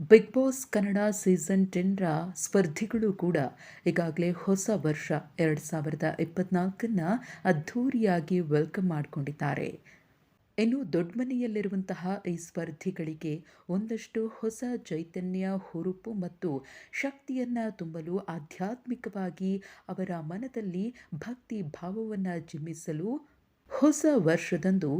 Big boss Kannada season ಟೆನ್ರ ಸ್ಪರ್ಧಿಗಳು ಕೂಡ ಈಗಾಗಲೇ ಹೊಸ ವರ್ಷ ಎರಡು ಸಾವಿರದ ಇಪ್ಪತ್ನಾಲ್ಕನ್ನು ಅದ್ಧೂರಿಯಾಗಿ ವೆಲ್ಕಮ್ ಮಾಡಿಕೊಂಡಿದ್ದಾರೆ. ಇನ್ನು ದೊಡ್ಡಮನೆಯಲ್ಲಿರುವಂತಹ ಈ ಸ್ಪರ್ಧಿಗಳಿಗೆ ಒಂದಷ್ಟು ಹೊಸ ಚೈತನ್ಯ, ಹುರುಪು ಮತ್ತು ಶಕ್ತಿಯನ್ನು ತುಂಬಲು ಆಧ್ಯಾತ್ಮಿಕವಾಗಿ ಅವರ ಮನದಲ್ಲಿ ಭಕ್ತಿ ಭಾವವನ್ನು ಜಿಮ್ಮಿಸಲು ಹೊಸ ವರ್ಷದಂದು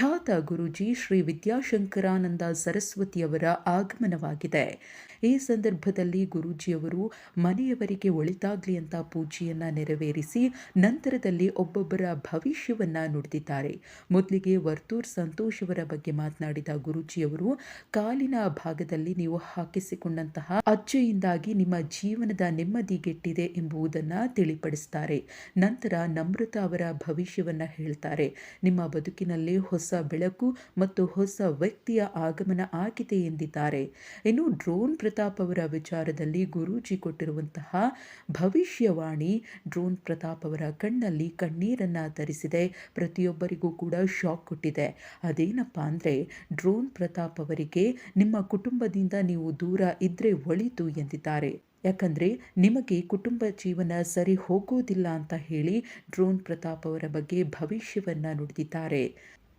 ಖ್ಯಾತ ಗುರುಜಿ ಶ್ರೀ ವಿದ್ಯಾಶಂಕರಾನಂದ ಸರಸ್ವತಿಯವರ ಆಗಮನವಾಗಿದೆ. ಈ ಸಂದರ್ಭದಲ್ಲಿ ಗುರೂಜಿಯವರು ಮನೆಯವರಿಗೆ ಒಳಿತಾಗ್ಲಿ ಅಂತ ಪೂಜೆಯನ್ನು ನೆರವೇರಿಸಿ ನಂತರದಲ್ಲಿ ಒಬ್ಬೊಬ್ಬರ ಭವಿಷ್ಯವನ್ನ ನುಡಿದಿದ್ದಾರೆ. ಮೊದಲಿಗೆ ವರ್ತೂರ್ ಸಂತೋಷ್ ಅವರ ಬಗ್ಗೆ ಮಾತನಾಡಿದ ಗುರೂಜಿಯವರು, ಕಾಲಿನ ಭಾಗದಲ್ಲಿ ನೀವು ಹಾಕಿಸಿಕೊಂಡಂತಹ ಅಜ್ಜೆಯಿಂದಾಗಿ ನಿಮ್ಮ ಜೀವನದ ನೆಮ್ಮದಿಗೆಟ್ಟಿದೆ ಎಂಬುದನ್ನು ತಿಳಿಪಡಿಸ್ತಾರೆ. ನಂತರ ನಮೃತ ಅವರ ಭವಿಷ್ಯವನ್ನ ಹೇಳ್ತಾರೆ. ನಿಮ್ಮ ಬದುಕಿನಲ್ಲಿ ಹೊಸ ಬೆಳಕು ಮತ್ತು ಹೊಸ ವ್ಯಕ್ತಿಯ ಆಗಮನ ಆಗಿದೆ ಎಂದಿದ್ದಾರೆ. ಇನ್ನು ಡ್ರೋನ್ ಪ್ರತಾಪ್ ಅವರ ವಿಚಾರದಲ್ಲಿ ಗುರೂಜಿ ಕೊಟ್ಟಿರುವಂತಹ ಭವಿಷ್ಯವಾಣಿ ಡ್ರೋನ್ ಪ್ರತಾಪ್ ಅವರ ಕಣ್ಣಲ್ಲಿ ಕಣ್ಣೀರನ್ನ ತರಿಸಿದೆ ಪ್ರತಿಯೊಬ್ಬರಿಗೂ ಕೂಡ ಶಾಕ್ ಕೊಟ್ಟಿದೆ ಅದೇನಪ್ಪ ಅಂದರೆ ಡ್ರೋನ್ ಪ್ರತಾಪ್ ಅವರಿಗೆ ನಿಮ್ಮ ಕುಟುಂಬದಿಂದ ನೀವು ದೂರ ಇದ್ರೆ ಒಳಿತು ಎಂದಿದ್ದಾರೆ. ಯಾಕಂದರೆ ನಿಮಗೆ ಕುಟುಂಬ ಜೀವನ ಸರಿ ಹೋಗೋದಿಲ್ಲ ಅಂತ ಹೇಳಿ ಡ್ರೋನ್ ಪ್ರತಾಪ್ ಅವರ ಬಗ್ಗೆ ಭವಿಷ್ಯವನ್ನ ನುಡಿದಿದ್ದಾರೆ.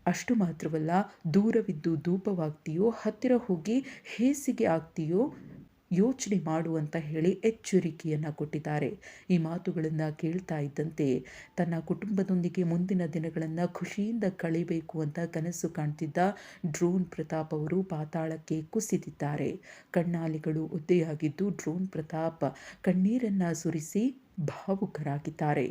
ಅಷ್ಟು ಮಾತ್ರವಲ್ಲ, ದೂರವಿದ್ದು ಧೂಪವಾಗ್ತೀಯೋ, ಹತ್ತಿರ ಹೋಗಿ ಹೇಸಿಗೆ ಆಗ್ತೀಯೋ ಯೋಚನೆ ಮಾಡು ಅಂತ ಹೇಳಿ ಎಚ್ಚರಿಕೆಯನ್ನು ಕೊಟ್ಟಿದ್ದಾರೆ. ಈ ಮಾತುಗಳನ್ನು ಕೇಳ್ತಾ ಇದ್ದಂತೆ ತನ್ನ ಕುಟುಂಬದೊಂದಿಗೆ ಮುಂದಿನ ದಿನಗಳನ್ನು ಖುಷಿಯಿಂದ ಕಳಿಬೇಕು ಅಂತ ಕನಸು ಕಾಣ್ತಿದ್ದ ಡ್ರೋನ್ ಪ್ರತಾಪ್ ಅವರು ಪಾತಾಳಕ್ಕೆ ಕುಸಿದಿದ್ದಾರೆ. ಕಣ್ಣಾಲಿಗಳು ಒದ್ದೆಯಾಗಿದ್ದು ಡ್ರೋನ್ ಪ್ರತಾಪ್ ಕಣ್ಣೀರನ್ನು ಸುರಿಸಿ ಭಾವುಕರಾಗಿದ್ದಾರೆ.